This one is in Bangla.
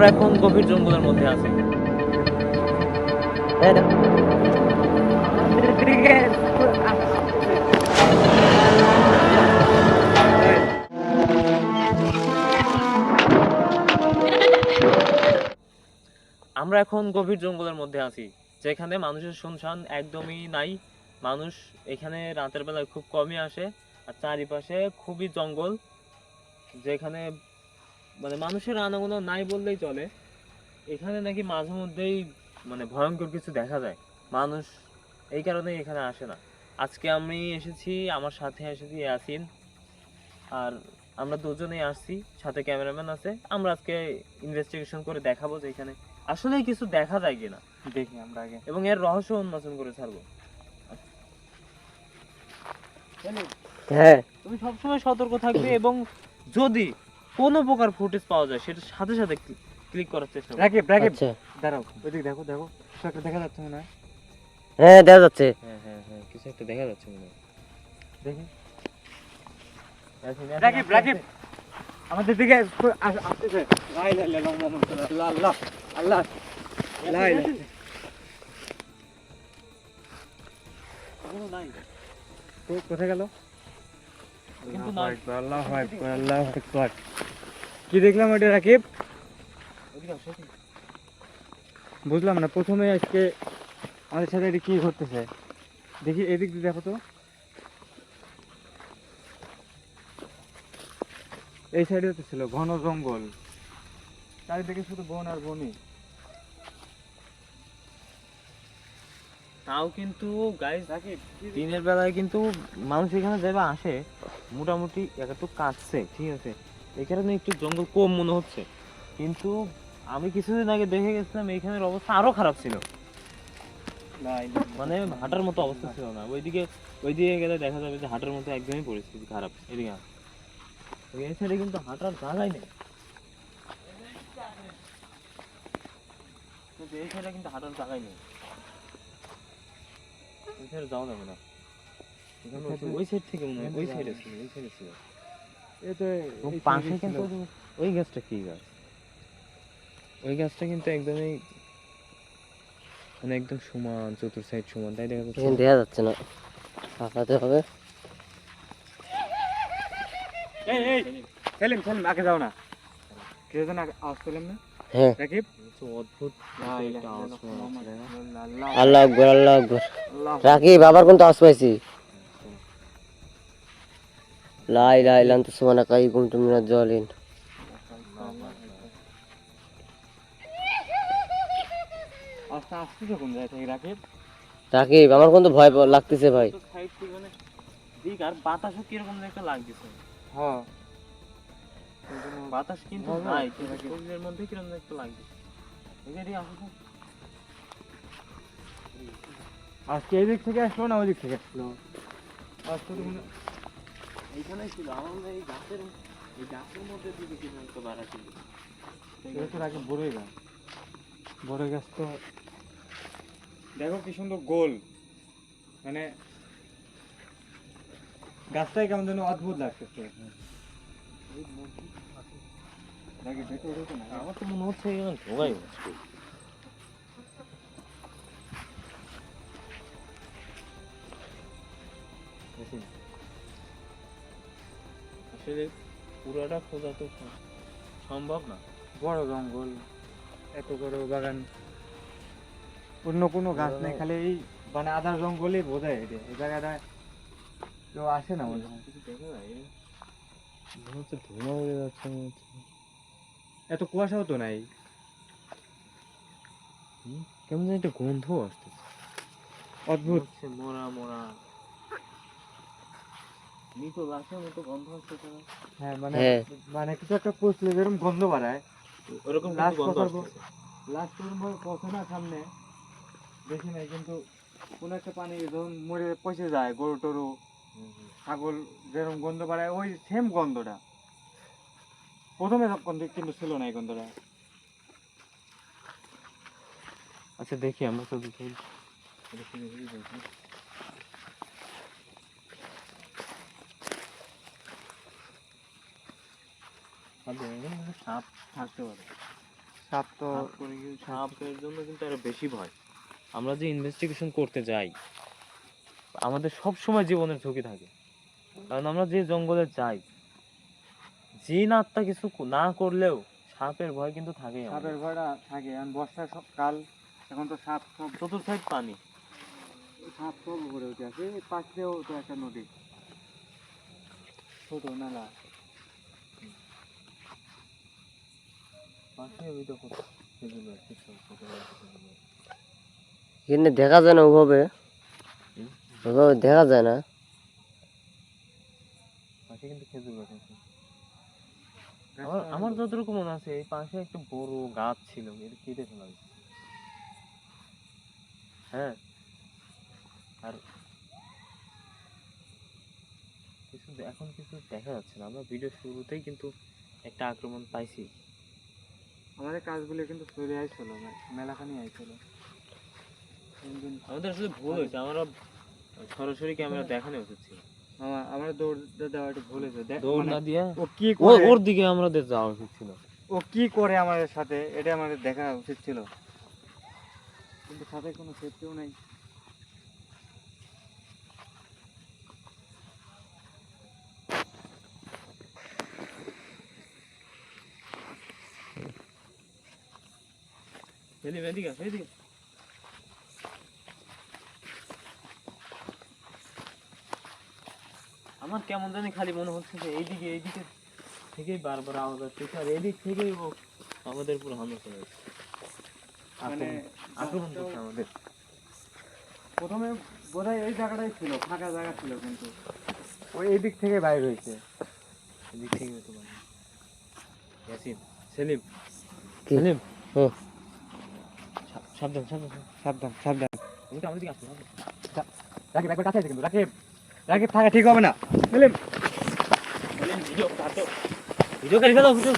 আমরা এখন গভীর জঙ্গলের মধ্যে আছি। আমরা এখন গভীর জঙ্গলের মধ্যে আছি যেখানে মানুষের শুনশান একদমই নাই। মানুষ এখানে রাতের বেলায় খুব কমই আসে আর চারিপাশে খুবই জঙ্গল যেখানে মানে মানুষের আনাগোনা নাই বললেই চলে। এখানে নাকি মাঝে মধ্যেই মানে ভয়ঙ্কর কিছু দেখা যায়। মানুষ এই কারণেই এখানে আসে না। আজকে আমি এসেছি আমার সাথে এসেছি ইয়াসিন। আর আমরা দুজনেই আসছি সাথে ক্যামেরাম্যান আছে। আমরা আজকে ইনভেস্টিগেশন করে দেখাবো যে এখানে আসলেই কিছু দেখা যায় কিনা। দেখি আমরা আগে। এবং এর রহস্য উন্মোচন করে ছাড়বো। হ্যাঁ। তুমি সবসময় সতর্ক থাকবে এবং যদি কোনো প্রকার ফুটেজ পাওয়া যায় সেটা সাথে সাথে ক্লিক করার চেষ্টা রাকিব রাকিব। আচ্ছা। দাঁড়াও ওইদিকে দেখো দেখো। কিছু একটা দেখা যাচ্ছে মনে হয়। হ্যাঁ দেখা যাচ্ছে। হ্যাঁ হ্যাঁ হ্যাঁ কিছু একটা দেখা যাচ্ছে মনে হয়। দেখি। রাকিব রাকিব আমাদের দিকে আস- আস- আসতেছে আল্লাহ। আল্লাহ তো কোথায় গেল? কিন্তু আল্লাহু আল্লাহু আল্লাহু। কি দেখলাম ওইটা রাকিব? বুঝলাম না প্রথমে আজকে আমাদের সাথে এটা কি ঘটতেছে? দেখি এদিক দিয়ে দেখো তো। এই সাইডে তো ছিল ঘন জঙ্গল। চারিদিকে শুধু বন আর বনই। তাও কিন্তু গাইস দিনের বেলায় কিন্তু মানুষ এখানে যাবে আসে মোটামুটি একটু কাটছে ঠিক আছে। এই কারণে একটু জঙ্গল কম মনে হচ্ছে। কিন্তু আমি কিছুদিন আগে দেখে গেছিলাম এইখানের অবস্থা আরও খারাপ ছিল। মানে হাঁটার মতো অবস্থা ছিল না। ওইদিকে ওইদিকে গেলে দেখা যাবে যে হাঁটার মতো একদমই পরিস্থিতি খারাপ। এদিকে। ওই সাইডে কিন্তু হাঁটার জায়গাই নেই। এই সাইডে কিন্তু হাঁটার জায়গাই নেই। সাইডে যাওয়া যাবে না। ওই- সাইড থেকে মনে হয় ওই সাইডে ছিল ওই সাইডে ছিল। এই এই পাশে কিন্তু ওই- গাছটা কি গাছ? ওই গাছটা কিন্তু একদমই মানে একদম সমান চতুর সাইড সমান তাই দেখা যাচ্ছে। দেখা যাচ্ছে না। ফাঁকাতে হবে। এই এই সেলিম সেলিম আগে যাও না। কে যেন আগে আওয়াজ পেলাম না? হ্যাঁ। রাকিব? অদ্ভুত? আল্লাহ আল্লাহ আকবর। আল্লাহ আকবর। রাকিব আবার কোন আওয়াজ পাইছি? লা ইলাহা ইল্লা আনতা সুবহানাকা ইন্নী কুনতু মিনাজ জালিমিন আস্তে আস্তে যখন যায় রাকিব আমার কোন ভয় লাগতেছে ভাই। তো মানে দিক আর বাতাসও কীরকম একটা লাগতেছে। হ্যাঁ। বাতাস কিন্তু নাই কিন্তু মধ্যে কীরকম একটা লাগতেছে। আজকে এই দিক থেকে আসলো না ওই দিক থেকে? আসলো আজকে তো এইখানেই ছিল। হয় এই গাছের এই গাছের মধ্যে দিকে কিছু একটা বাড়া ছিল? এটা তো রাকিব বড়ই গাছ বড়ই গাছ তো দেখো কি সুন্দর গোল। মানে গাছটাই কেমন যেন অদ্ভুত লাগতেছে আমার তো মনে হচ্ছে এখানে ঢোকাই। আসলে পুরোটা খোঁজা তো সম্ভব না। বড় জঙ্গল এত বড় বাগান অন্য কোনো গাছ নেই খালি এই মানে আধার জঙ্গলই বোঝায় এটা। এই জায়গাটা কেউ আসে না মনে হয়। কিছু দেখা যায় হচ্ছে ধোঁয়া উড়ে যাচ্ছে এত কুয়াশাও তো নাই। কেমন যেন একটা গন্ধ আসতেছে। অদ্ভুত। হচ্ছে মরা মরা। মৃত লাশের মতো গন্ধ হ্যাঁ মানে হ্যাঁ। মানে কিছু একটা পচলে যেরকম গন্ধ বাড়ায়। ওরকম লাশ পর্যন্ত পচে না সামনে? দেখি নাই কিন্তু কোনো একটা পানি যখন মরে পচে যায় গরু টরু। ছাগল যেরকম গন্ধ বাড়ায় ওই সেম গন্ধটা। প্রথমে কিন্তু ছিল না এই গন্ধটা। আচ্ছা দেখি আমরা তো দেখি। সাপ থাকতে পারে। সাপ তো সাপের জন্য কিন্তু আরও বেশি ভয়। আমরা যে ইনভেস্টিগেশন করতে যাই আমাদের সব সময় জীবনের ঝুঁকি থাকে। কারণ আমরা যে জঙ্গলে যাই জিন আত্মা কিছু না করলেও সাপের ভয় কিন্তু আমাদের। সাপের ভয়টা থাকে এখন বর্ষার সব কাল এখন তো সাপ সব চতুর্থ সাইড পানি। সাপ সব উপরে উঠে আছে পাশেও তো একটা নদী। ছোট নালা পাশে ওই দেখো খেজুর গাছ, কি সব ছোট গাছ, ছোট গাছ। এখানে দেখা যায় না ওভাবে? ওভাবে দেখা যায় না? পাশে কিন্তু খেজুর গাছ আছে। আমার আমার যতটুকু মনে আছে এই পাশে একটা বড় গাছ ছিল এটা কেটে ফেলা হয়েছে। হ্যাঁ? আর কিছু এখন কিছু দেখা যাচ্ছে না। আমরা ভিডিও শুরুতেই কিন্তু একটা আক্রমণ পাইছি। আমাদের কাজগুলো কিন্তু চলে আইছিল মেলাখানি আইছিল আমাদের আসলে ভুল হয়েছে আমরা সরাসরি ক্যামেরা দেখানো উচিত ছিল। আমরা আমার দৌড় দেওয়া একটু ভুল হয়েছে। দৌড় মানে না দিয়ে? ও কি করে? ওর দিকে আমাদের যাওয়া উচিত ছিল। ও কি করে আমাদের সাথে? এটা আমাদের দেখা উচিত ছিল। কিন্তু সাথে কোনো সেফটিও নাই। এদিকে এদিকে আসো, এদিকে আমার কেমন জানি খালি মনে হচ্ছে যে এইদিকে এইদিকে থেকেই বারবার আওয়াজ আসছে। আর এদিক থেকেই ও আমাদের পুরো হামলা করে। মানে আক্রমণ- করছে আমাদের। প্রথমে বোধহয় এই জায়গাটাই ছিল ফাঁকা জায়গা ছিল কিন্তু। ওই এই দিক থেকে বাইরে হয়েছে। এদিক থেকে ইয়াসিন সেলিম। সেলিম। সাবধান সাবধান সাবধান। সাবধান? রাকিব একবার কাছে আছে কিন্তু রাকিব রাকিব থাকা ঠিক হবে না সেলিম ভিডিও ভিডিও কাটি ফেলো ভিডিও